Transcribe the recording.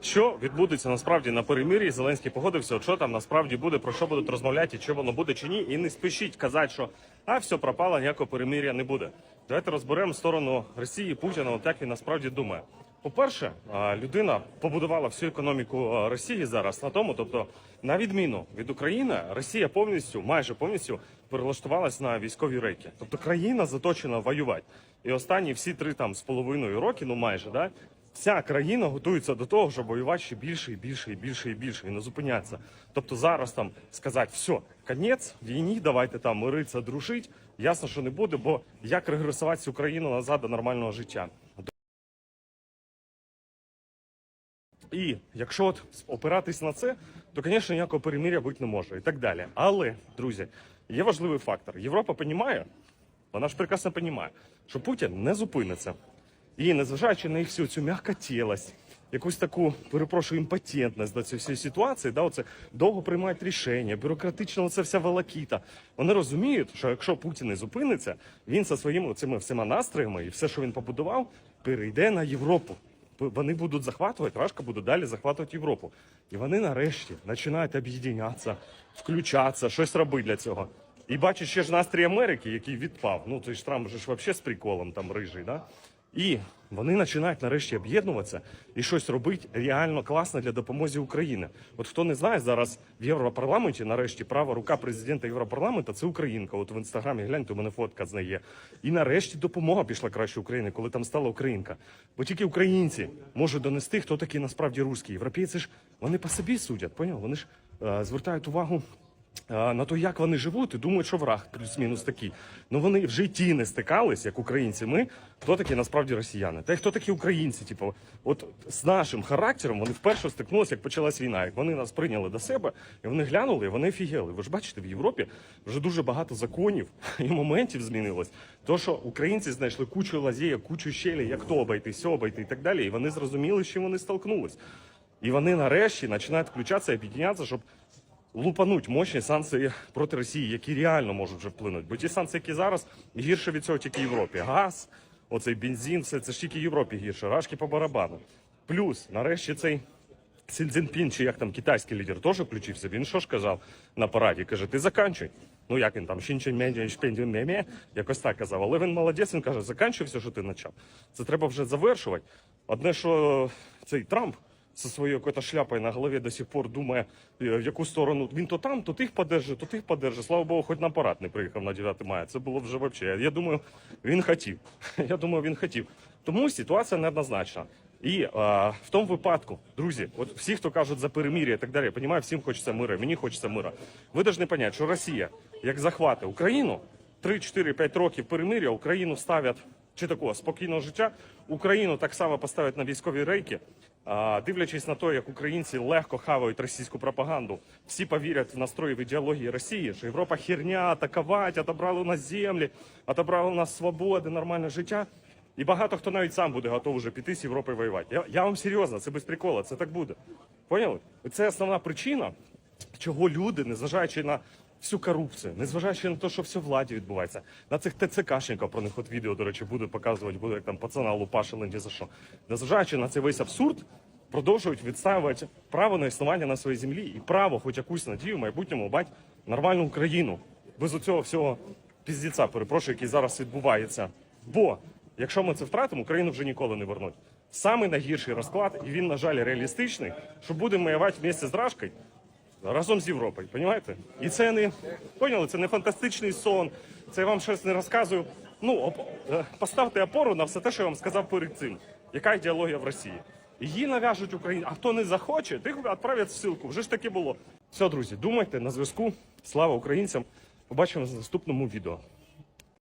Що відбудеться насправді на перемир'ї? Зеленський погодився, що там насправді буде, про що будуть розмовляти, і чи воно буде чи ні. І не спішіть казати, що а все пропало, ніякого перемир'я не буде. Давайте розберемо сторону Росії Путіна, от як він насправді думає. По-перше, людина побудувала всю економіку Росії зараз на тому, тобто, на відміну від України, Росія повністю, майже повністю перелаштувалась на військові рейки. Тобто країна заточена воювати. І останні всі три там з половиною роки, ну майже, да, вся країна готується до того, щоб воювати ще більше і більше і більше і більше і не зупинятися. Тобто зараз там сказати, все, конець війні, давайте там миритися, дружить. Ясно, що не буде, бо як регресувати цю країну назад до нормального життя. І якщо от опиратись на це, то, звісно, ніякого перемиря бути не може і так далі. Але, друзі, є важливий фактор. Європа розуміє, вона ж прекрасно розуміє, що Путін не зупиниться. І незважаючи на їх всю цю м'якотілость, якусь таку, перепрошую, імпотентність до цієї всієї ситуації, да, оце довго приймають рішення, бюрократично це вся волокіта. Вони розуміють, що якщо Путін не зупиниться, він зі своїми цими всіма настроями і все, що він побудував, перейде на Європу. Вони будуть захватувати, Рашка буде далі захватувати Європу. І вони нарешті починають об'єднятися, включатися, щось робити для цього. І бачу ще ж настрій Америки, який відпав. Ну, той ж Трамп же ж взагалі з приколом там рижий, да? І вони починають нарешті об'єднуватися і щось робити реально класне для допомоги Україні. От хто не знає, зараз в Європарламенті нарешті права рука президента Європарламенту це Українка. От в інстаграмі гляньте, у мене фотка з неї. І нарешті допомога пішла краще України, коли там стала Українка. Бо тільки українці можуть донести, хто такий насправді русський. Європейці ж вони по собі судять, поняв? Вони ж е, звертають увагу на то, як вони живуть, і думають, що враг плюс-мінус такий. Ну вони в житті не стикались, як українці. Ми хто такі насправді росіяни? Та й хто такі українці? Типу, от з нашим характером вони вперше стикнулися, як почалась війна. Як вони нас прийняли до себе, і вони глянули, і вони фігели. Ви ж бачите, в Європі вже дуже багато законів і моментів змінилось. То, що українці знайшли кучу лазєєк, кучу щелі, як то обійти, сьо обійти і так далі. І вони зрозуміли, з чим вони столкнулись. І вони нарешті починають включатися і об'єднятися, щоб лупануть мощні санкції проти Росії, які реально можуть вже вплинути. Бо ті санкції, які зараз гірше від цього тільки Європі. Газ, оцей бензин, все це ж тільки Європі гірше, рашки по барабану. Плюс, нарешті, цей Цзіньпін, чи як там китайський лідер, теж включився. Він що ж казав на параді? Каже, ти заканчуй. Ну як він там мемі, якось так казав. Але він молодець, він каже, заканчуй все, що ти почав. Це треба вже завершувати. Одне, що цей Трамп со своєю якоюсь шляпою на голові до сих пор думає, е, в яку сторону він то там, то тих подержи, то тих подержи. Слава Богу, хоч на парад не приїхав на 9 мая. Це було вже взагалі. Я думаю, він хотів. Я думаю, він хотів. Тому ситуація неоднозначна. І е, в тому випадку, друзі, от всі, хто кажуть за перемир'я і так далі, розумію, всім хочеться мира, мені хочеться мира. Ви повинні зрозуміти, що Росія, як захвати Україну, 3-4-5 років перемир'я, Україну ставлять чи такого спокійного життя, Україну так само поставлять на військові рейки. Дивлячись на те, як українці легко хавають російську пропаганду, всі повірять в настрої в ідеології Росії, що Європа херня, атакувати, отобрали у нас землі, отобрали у нас свободи, нормальне життя. І багато хто навіть сам буде готовий вже піти з Європи воювати. Я, я вам серйозно, це без прикола, це так буде. Поняли? Це основна причина, чого люди, незважаючи на всю корупцію, незважаючи на те, що все владі відбувається, на цих ТЦКшників, про них от відео, до речі, буду показувати, буде як там пацана лупашили ні за що. Незважаючи на цей весь абсурд, продовжують відставити право на існування на своїй землі і право, хоч якусь надію в майбутньому мати нормальну Україну. Без оцього всього піздіця, перепрошую, який зараз відбувається. Бо якщо ми це втратимо, Україну вже ніколи не вернуть. Самий найгірший розклад, і він, на жаль, реалістичний, що будемо воювати вместе з Рашкою разом з Європою, Понімаєте? І це не поняли, це не фантастичний сон. Це я вам щось не розказую. Ну, оп- е, поставте опору на все те, що я вам сказав перед цим. Яка ідеологія в Росії? Її нав'яжуть Україні, а хто не захоче, тих відправлять в ссылку. Вже ж таки було. Все, друзі, думайте на зв'язку. Слава українцям. Побачимося в наступному відео.